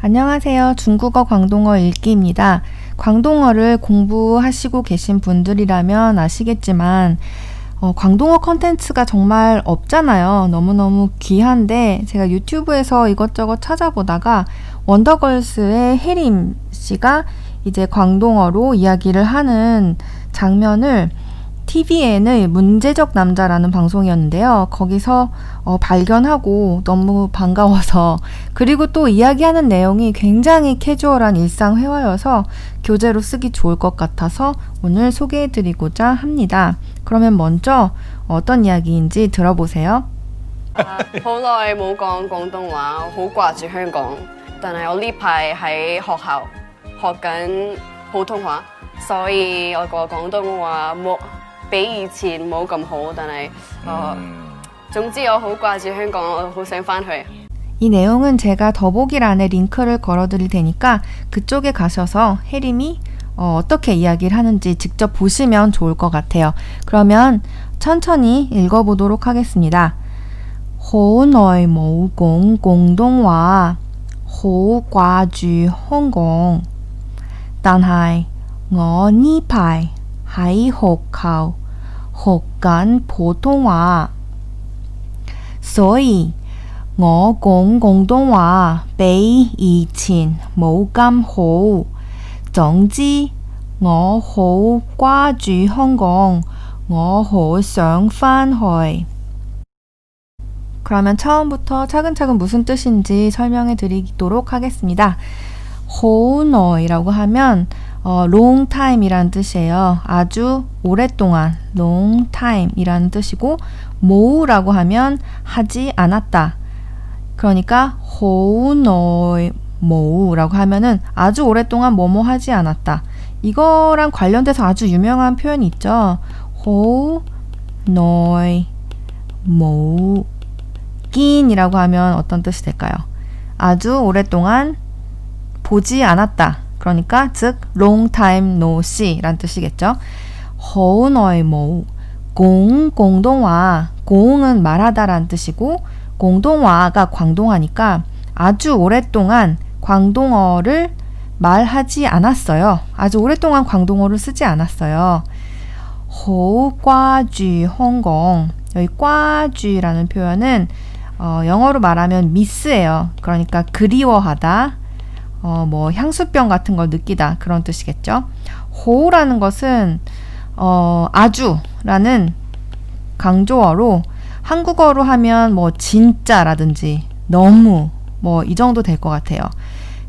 안녕하세요. 중국어 광동어 읽기입니다. 광동어를 공부하시고 계신 분들이라면 아시겠지만, 어, 광동어 컨텐츠가 정말 없잖아요. 너무너무 귀한데, 제가 유튜브에서 이것저것 찾아보다가, 원더걸스의 혜림 씨가 이제 광동어로 이야기를 하는 장면을 TVN의 문제적 남자라는 방송이었는데요. 거기서 어, 발견하고 너무 반가워서 그리고 또 이야기하는 내용이 굉장히 캐주얼한 일상 회화여서 교재로 쓰기 좋을 것 같아서 오늘 소개해드리고자 합니다. 그러면 먼저 어떤 이야기인지 들어보세요. 好耐冇講廣東話，我好掛住香港。但係我呢排喺學校學緊普通話，所以我個廣東話冇 比以前冇咁好。但係誒，呃總之我好掛住香港，我好想翻去。 이 내용은 제가 더보기란에 링크를 걸어드릴 테니까 그쪽에 가셔서 혜림이 어, 어떻게 이야기를 하는지 직접 보시면 좋을 것 같아요. 그러면 천천히 읽어보도록 하겠습니다. 好耐冇講廣東話，好掛住香港。但係我呢排 喺學校學緊普通話，所以我講廣東話比以前冇咁好。總之，我好掛住香港，我好想返去。 그러면 처음부터 차근차근 무슨 뜻인지 설명해 드리도록 하겠습니다. 호너이라고 하면 어, long time이라는 뜻이에요. 아주 오랫동안 long time이라는 뜻이고 모우라고 하면 하지 않았다. 그러니까 호너이 모우라고 하면은 아주 오랫동안 뭐뭐 하지 않았다. 이거랑 관련돼서 아주 유명한 표현이 있죠. 호너이 모우 낀이라고 하면 어떤 뜻이 될까요? 아주 오랫동안 보지 않았다. 그러니까 즉 long time no see란 뜻이겠죠. 허우너의 모우 공 공동화 공은 말하다란 뜻이고 공동화가 광동화니까 아주 오랫동안 광동어를 말하지 않았어요. 아주 오랫동안 광동어를 쓰지 않았어요. 호과쥐 홍공 여기 꽈쥐라는 표현은 어, 영어로 말하면 미스예요. 그러니까 그리워하다, 어, 뭐 향수병 같은 걸 느끼다 그런 뜻이겠죠. 호라는 것은 어, 아주라는 강조어로 한국어로 하면 뭐 진짜라든지 너무 뭐 이 정도 될 것 같아요.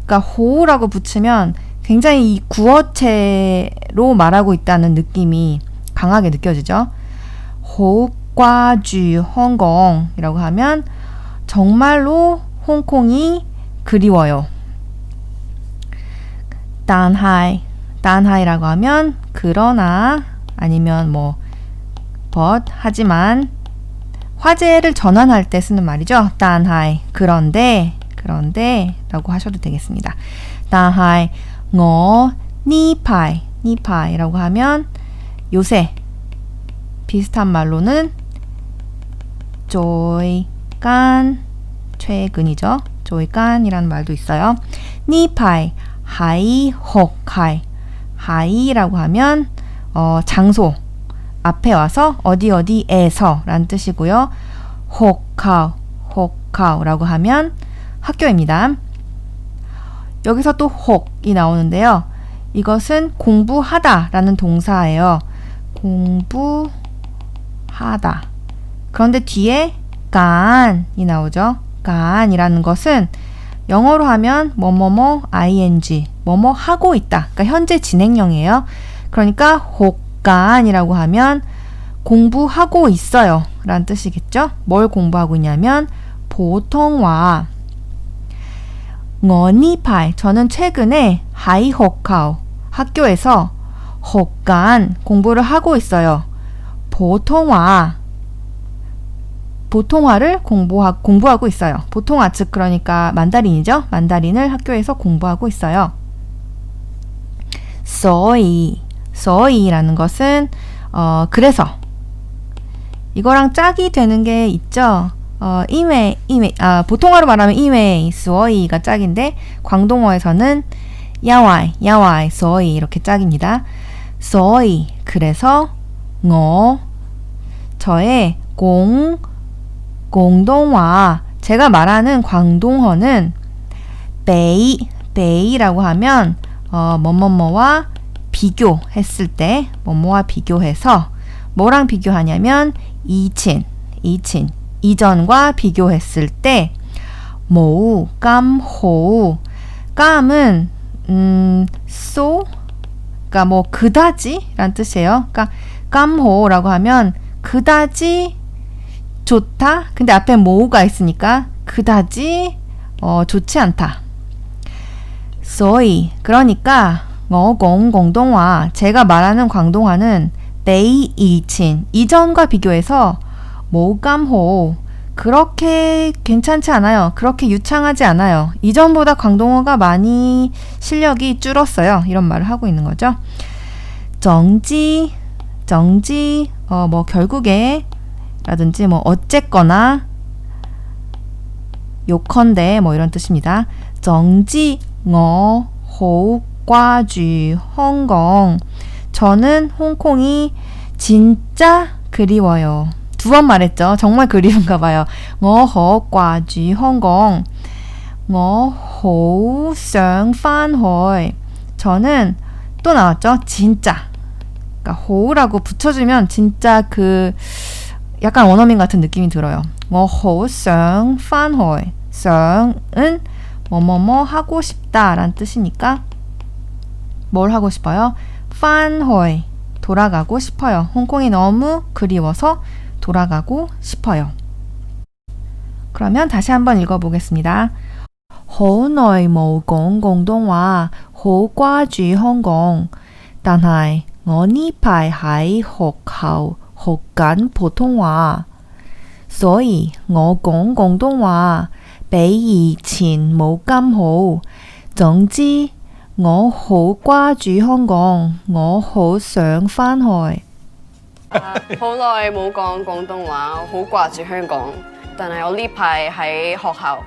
그러니까 호라고 붙이면 굉장히 이 구어체로 말하고 있다는 느낌이 강하게 느껴지죠. 호과주 홍콩이라고 하면 정말로 홍콩이 그리워요. 단하이, 단하이라고 하면 그러나 아니면 뭐 but 하지만 화제를 전환할 때 쓰는 말이죠. 단하이 그런데 그런데라고 하셔도 되겠습니다. 단하이 어 니파이 니파이라고 하면 요새 비슷한 말로는 조이간 최근이죠. 조이간이라는 말도 있어요. 니파이 하이 혹하이 하이라고 하면 어, 장소 앞에 와서 어디 어디에서 라는 뜻이고요. 혹하우 혹하우라고 하면 학교입니다. 여기서 또 혹이 나오는데요. 이것은 공부하다 라는 동사예요. 공부하다. 그런데 뒤에 간이 나오죠. 간이라는 것은 영어로 하면 뭐뭐뭐 ing 뭐뭐 하고 있다. 그러니까 현재 진행형이에요. 그러니까 혹간이라고 하면 공부하고 있어요. 라는 뜻이겠죠. 뭘 공부하고 있냐면 보통화 어니파이 저는 최근에 하이호카오 학교에서 혹간 공부를 하고 있어요. 보통화 보통화를 공부하, 공부하고 있어요. 보통화 즉 그러니까 만다린이죠. 만다린을 학교에서 공부하고 있어요. 소이 소이라는 것은 어 그래서 이거랑 짝이 되는 게 있죠. 어, 이외, 이외, 아, 보통어로 말하면 이외, 수어이가 짝인데, 광동어에서는 야와이, 야와이, 수어이 이렇게 짝입니다. 수어이, 그래서, 어, 저의 공, 공동화, 제가 말하는 광동어는 베이, 베이라고 하면, 어, 뭐뭐뭐와 비교했을 때, 뭐뭐와 비교해서, 뭐랑 비교하냐면, 이친, 이친, 이전과 비교했을 때, 모우, 깜, 호우. 깜은, 음, 소, 그니까 뭐, 그다지란 뜻이에요. 그니까, 깜호라고 하면, 그다지 좋다? 근데 앞에 모우가 있으니까, 그다지, 어, 좋지 않다. 所以, 그러니까, 어공 공동화, 제가 말하는 광동화는, 베이 이친, 이전과 비교해서, 모감호, 그렇게 괜찮지 않아요. 그렇게 유창하지 않아요. 이전보다 광동어가 많이 실력이 줄었어요. 이런 말을 하고 있는 거죠. 정지, 정지, 어, 뭐, 결국에, 라든지 뭐 어쨌거나 요컨대 뭐 이런 뜻입니다. 정지어 호우과주 홍콩 저는 홍콩이 진짜 그리워요. 두 번 말했죠. 정말 그리운가 봐요. 어허과주 홍콩 어호우상판호이 저는 또 나왔죠. 진짜 그러니까 호우라고 붙여주면 진짜 그 약간 원어민 같은 느낌이 들어요. 뭐호성 판호이 성은 뭐뭐뭐 하고 싶다란 뜻이니까 뭘 하고 싶어요? 판호이 돌아가고 싶어요. 홍콩이 너무 그리워서 돌아가고 싶어요. 그러면 다시 한번 읽어보겠습니다. 호노이 모공 공동화 호과주 홍콩 단하이 어니파이 하이 어, 혹하우 學緊普通話，所以我講廣東話比以前冇咁好。總之，我好掛住香港，我好想返去。好耐冇講廣東話，好掛住香港。但係我呢排喺學校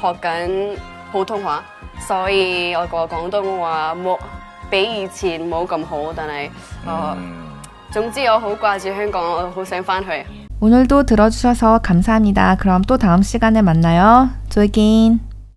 學緊普通話，所以我個廣東話冇比以前冇咁好。但係，呃， 總之我好掛住香港，我好想翻去。 오늘도 들어주셔서 감사합니다. 그럼 또 다음 시간에 만나요. 조이긴.